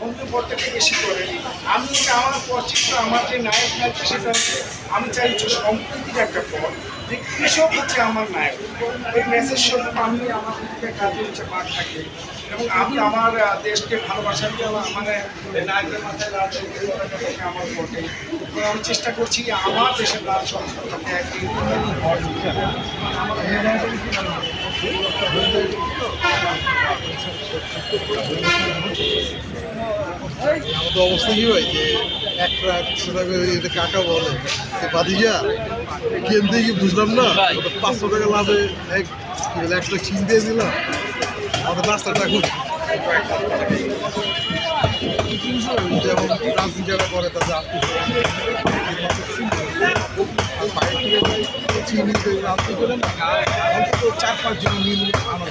বন্ধু প্রত্যেকটা বেশি করে। আমি আমার পছন্দ আমার যে নায়ক নায়ক সেটা আমি চাই যে সম্প্রীতির একটা পথ। যে কৃষক হচ্ছে আমার নায়ক। এই মেসেজ স্বরূপ আমি আমার কাজে হচ্ছে, মাঠ থাকে। এবং আমি আমার দেশকে ভালোবাসা দিয়ে আমার মানে নায়কের মাথায় রাজ থাকে আমার এবং আমি চেষ্টা করছি আমার দেশের রাজ সংস্থাটাকে একদিন আমাদের অবস্থা কি হয় যে এক ট্রাক এটা কাকা বলে? বাদিজা থেকে কি বুঝলাম না? পাঁচশো টাকা লাভে এক একটা চিন দিয়ে দিলাম। আমাদের রাস্তাটা খুব যেমন রাজনীতি যারা করে তাদের চার পাঁচ জন মিল আমার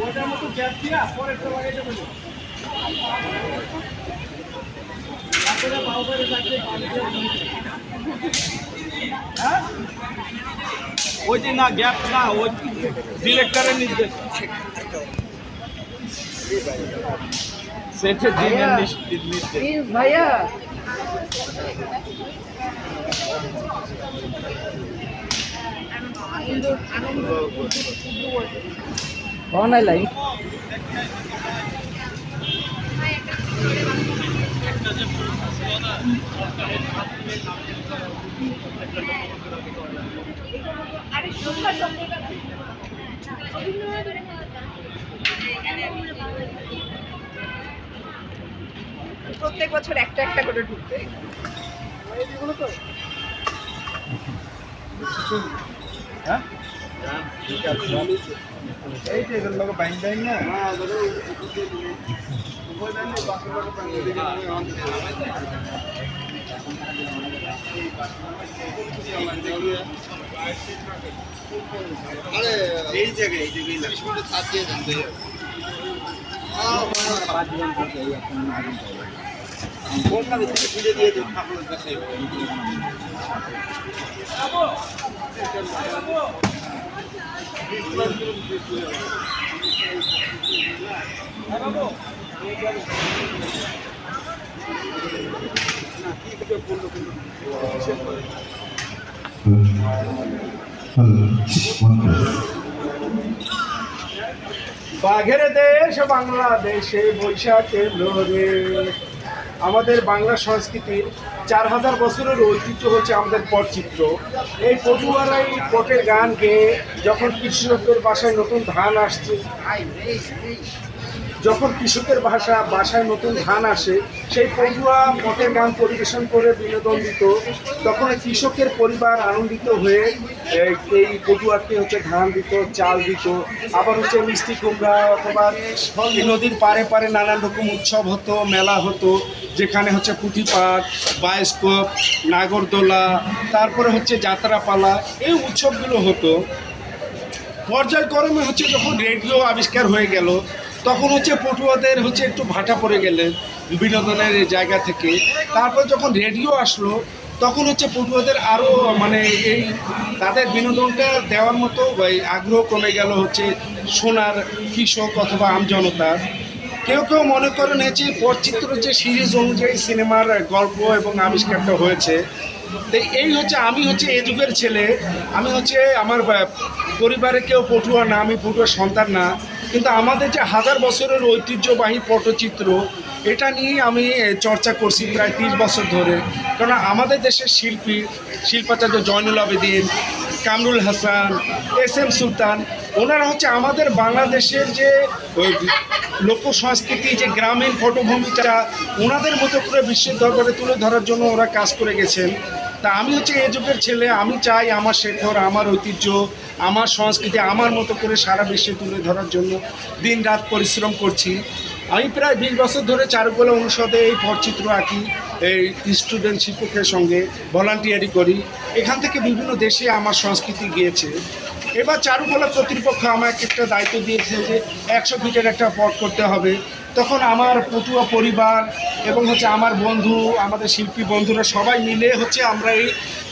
ওটার মতো গ্যাপ দিয়া পরে তো লাগাই দেবো হ্যাঁ? ওই যে না গ্যাপ না ওই ডিরেক্টরের নির্দেশ সেটের দিনের নির্দেশ ভাইয়া অনলাইন লাইন প্রত্যেক বছর একটা একটা করে ঢুকবে। হ্যাঁ? এই না? এই জায়গায় এই জায়গায় সাত দিয়ে দেন বাঘের দেশ বাংলাদেশে বৈশাখে লোরে আমাদের বাংলা সংস্কৃতির চার হাজার বছরের ঐতিহ্য হচ্ছে আমাদের পটচিত্র। এই পটুয়ারাই পটের গান গেয়ে যখন কৃষকদের বাসায় নতুন ধান আসছে যখন কৃষকের ভাষা, বাসায় নতুন ধান আসে, সেই পটুয়া পটের গান পরিবেশন করে বিনোদন দিত। তখন কৃষকের পরিবার আনন্দিত হয়ে, এই পটুয়াকে হচ্ছে ধান দিত, চাল দিত। আবার হচ্ছে মিষ্টি কুমড়া অথবা নদীর পারে পারে নানান রকম উৎসব হতো, মেলা হতো, যেখানে হচ্ছে পুঁথিপাঠ বায়োস্কোপ, নাগরদোলা, তারপরে হচ্ছে যাত্রাপালা, এই উৎসবগুলো হতো। পর্যায়ক্রমে হচ্ছে যখন রেডিও আবিষ্কার হয়ে গেল তখন হচ্ছে পটুয়াদের হচ্ছে একটু ভাটা পড়ে গেলেন বিনোদনের জায়গা থেকে। তারপর যখন রেডিও আসলো, তখন হচ্ছে পটুয়াদের আরও মানে এই তাদের বিনোদনটা দেওয়ার মতো আগ্রহ কমে গেল হচ্ছে সোনার কৃষক অথবা আমজনতার কেউ কেউ মনে করেন যে পরচিত্র যে সিরিজ অনুযায়ী সিনেমার গল্প এবং আবিষ্কারটা হয়েছে, তো এই হচ্ছে আমি হচ্ছে এই যুগের ছেলে। আমি হচ্ছে আমার পরিবারে কেউ পটুয়া না, আমি পটুয়ার সন্তান না। কিন্তু আমাদের যে হাজার বছরের ঐতিহ্যবাহী পটচিত্র, এটা নিয়ে আমি চর্চা করছি প্রায় তিরিশ বছর ধরে। কারণ আমাদের দেশের শিল্পী, শিল্পাচার্য জয়নুল আবেদিন, কামরুল হাসান, এস এম সুলতান ওনারা হচ্ছে আমাদের বাংলাদেশের যে লোক সংস্কৃতি যে গ্রামীণ পটভূমিটা, ওনাদের মতো করে বিশ্বের দরবারে তুলে ধরার জন্য ওরা কাজ করে গেছেন। তা আমি হচ্ছে এই যুগের ছেলে, আমি চাই আমার শেখর, আমার ঐতিহ্য, আমার সংস্কৃতি, আমার মতো করে সারা বিশ্বে তুলে ধরার জন্য দিন রাত পরিশ্রম করছি। আমি প্রায় বিশ বছর ধরে চারুকলা অনুষদে এই পটচিত্র আঁকি, এই স্টুডেন্ট শিক্ষকের সঙ্গে ভলান্টিয়ারি করি। এখান থেকে বিভিন্ন দেশে আমার সংস্কৃতি গিয়েছে। এবার চারুকলা কর্তৃপক্ষ আমাকে একটা দায়িত্ব দিয়েছে যে একশো ফিটের একটা পট করতে হবে। তখন আমার পটুয়া পরিবার এবং হচ্ছে আমার বন্ধু, আমাদের শিল্পী বন্ধুরা সবাই মিলে হচ্ছে আমরা এই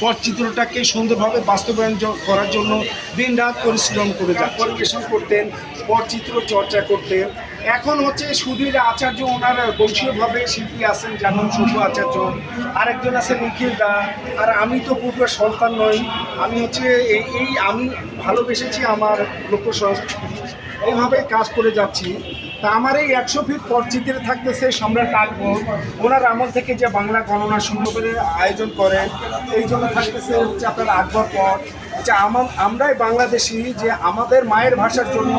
পটচিত্রটাকে সুন্দরভাবে বাস্তবায়ন করার জন্য দিন রাত পরিশ্রম করে যা পরিবেশন করতেন পটচিত্র চর্চা করতেন। এখন হচ্ছে সুধীর আচার্য ওনার বংশীয়ভাবে শিল্পী আছেন যেমন শুভ আচার্য। আরেকজন আছে নিখিল দা। আর আমি তো পূর্বের সন্তান নই। আমি হচ্ছে এই এই আমি ভালোবেসেছি আমার লোক সংস্কৃতি এইভাবে কাজ করে যাচ্ছি। তা আমার এই একশো ফিট পটচিত্রে থাকতেছে সম্রাট আকবর ওনার আমল থেকে যে বাংলা গণনা করে আয়োজন করেন, এই জন্য থাকতেছে হচ্ছে আপনার আকবর পট আমার আমরাই বাংলাদেশি, যে আমাদের মায়ের ভাষার জন্য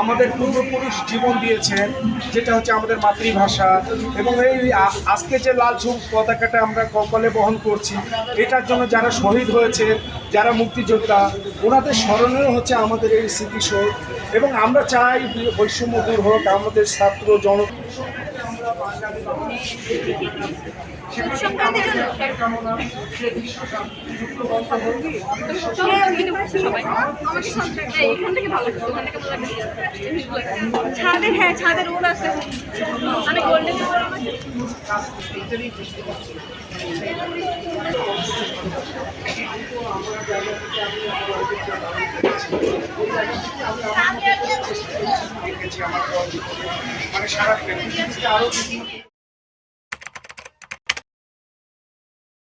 আমাদের পূর্বপুরুষ জীবন দিয়েছেন, যেটা হচ্ছে আমাদের মাতৃভাষা। এবং এই আজকে যে লাল ঝুঁক পতাকাটা আমরা কপালে বহন করছি, এটার জন্য যারা শহীদ হয়েছে যারা মুক্তিযোদ্ধা, ওনাদের স্মরণেও হচ্ছে আমাদের এই স্মৃতিসৌধ। এবং আমরা চাই বৈষম্য দূর হোক, আমাদের ছাত্র জন ছাদের হ্যাঁ ছাদের ওর আছে। আমি গোল্ডেন মানে সারা বিভিন্ন